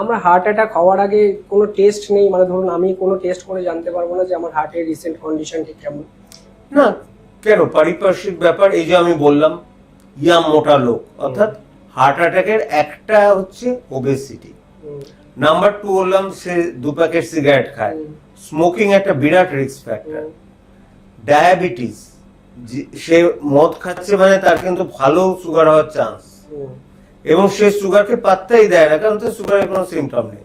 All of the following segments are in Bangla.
আমরা হার্ট অ্যাটাক হওয়ার আগে কোনো টেস্ট নেই। মানে ধরুন আমি কোনো টেস্ট করে জানতে পারব না যে আমার হার্টের রিসেন্ট কন্ডিশন ঠিক কেমন। না কেন? পারিপার্শ্বিক ব্যাপার এই যে আমি বললাম ইয়াম মোটা লোক। অর্থাৎ হার্ট অ্যাটাকের একটা হচ্ছে ওবেসিটি নাম্বার টু বললাম সে দু প্যাকেট সিগারেট খায়। স্মোকিং একটা বিরাট রিস্ক ফ্যাক্টর ডায়াবেটিস সে মদ খাচ্ছে মানে তার কিন্তু ভালো সুগার হওয়ার চান্স এবং সে সুগারকে পাত্তাই দেয় না, কারণ তার সুগারের কোনো সিমটম নেই।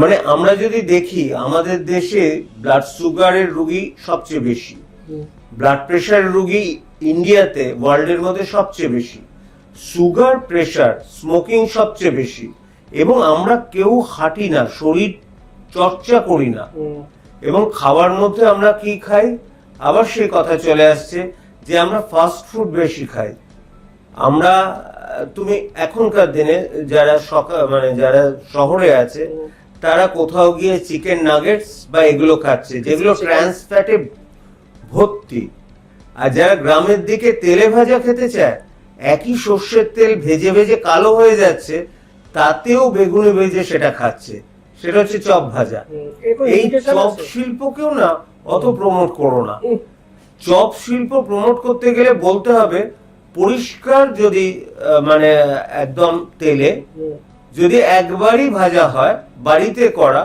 মানে আমরা যদি দেখি, আমাদের দেশে ব্লাড সুগারের রুগী সবচেয়ে বেশি। ব্লাড প্রেশার রুগী ইন্ডিয়াতে ওয়ার্ল্ডের মধ্যে সবচেয়ে বেশি। সুগার প্রেশার স্মোকিং সবচেয়ে বেশি। এবং আমরা কেউ হাঁটি না, শরীর চর্চা করি না। এবং খাবার মধ্যে আমরা কি খাই? আবার সেই কথা চলে আসছে যে আমরা ফাস্ট ফুড বেশি খাই। আমরা তুমি এখনকার দিনে যারা সকাল মানে যারা শহরে আছে তারা কোথাও গিয়ে চিকেন নাগেটস বা এগুলো খাচ্ছে যেগুলো ট্রান্স ফ্যাটে ভর্তি আর যারা গ্রামের দিকে তেলে ভাজা খেতে চায় একই সর্ষের তেল ভেজে ভেজে কালো হয়ে যাচ্ছে তাতেও বেগুনি ভেজে সেটা খাচ্ছে সেটা হচ্ছে চপ ভাজা। এই চপ? শিল্পকেও না অত প্রমোট করো না চপ শিল্প প্রমোট করতে গেলে বলতে হবে পরিষ্কার যদি মানে একদম তেলে, যদি একবারই ভাজা হয়, বাড়িতে করা,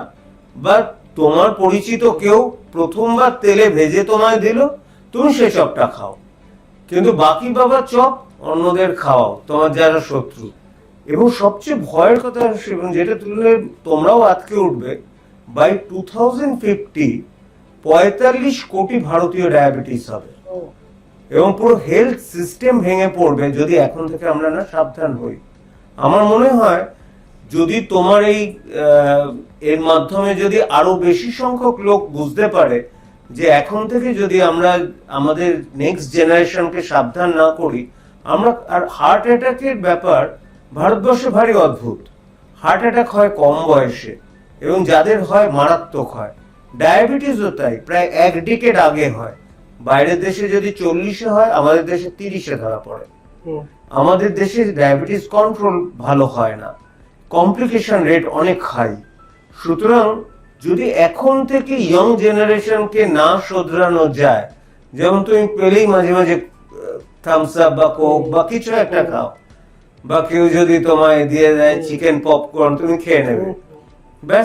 বা তোমার পরিচিত কেউ প্রথমবার তেলে ভেজে তোমায় দিল, তুমি সে চপটা খাও। কিন্তু বাকি বাবা চপ অন্যদের খাওয়াও, তোমার যারা শত্রু। এবং সবচেয়ে ভয়ের কথা এবং যেটা তুললে তোমরাও আটকে উঠবে বাই টু থাউজেন্ড ফিফটি পঁয়তাল্লিশ কোটি ভারতীয় ডায়াবেটিস হবে। এবং পুরো হেলথ সিস্টেম ভেঙে পড়বে যদি এখন থেকে আমরা না সাবধান হই। আমার মনে হয় যদি তোমার এই এর মাধ্যমে যদি আরও বেশি সংখ্যক লোক বুঝতে পারে যে এখন থেকে যদি আমরা আমাদের নেক্সট জেনারেশনকে সাবধান না করি, আমরা আর হার্ট অ্যাটাকের ব্যাপার ভারতবর্ষে ভারী অদ্ভুত। হার্ট অ্যাটাক হয় কম বয়সে এবং যাদের হয় মারাত্মক হয়। ডায়াবেটিসও তাই, প্রায় এক ডিকেড আগে হয়। বাইরের দেশে যদি চল্লিশে হয় আমাদের দেশে তিরিশে ধরা পড়ে। আমাদের দেশে ডায়াবেটিস কন্ট্রোল ভালো হয় না। কমপ্লিকেশন রেট অনেক হাই সুতরাং যদি এখন থেকে ইয়ং জেনারেশনকে না শোধরানো যায় যেমন তুমি পেলেই মাঝে মাঝে থামস আপ বা কোক বা কিছু একটা খাও বা কেউ যদি তোমায় দিয়ে দেয় চিকেন পপকর্ন তুমি খেয়ে নেবে। ব্যাস।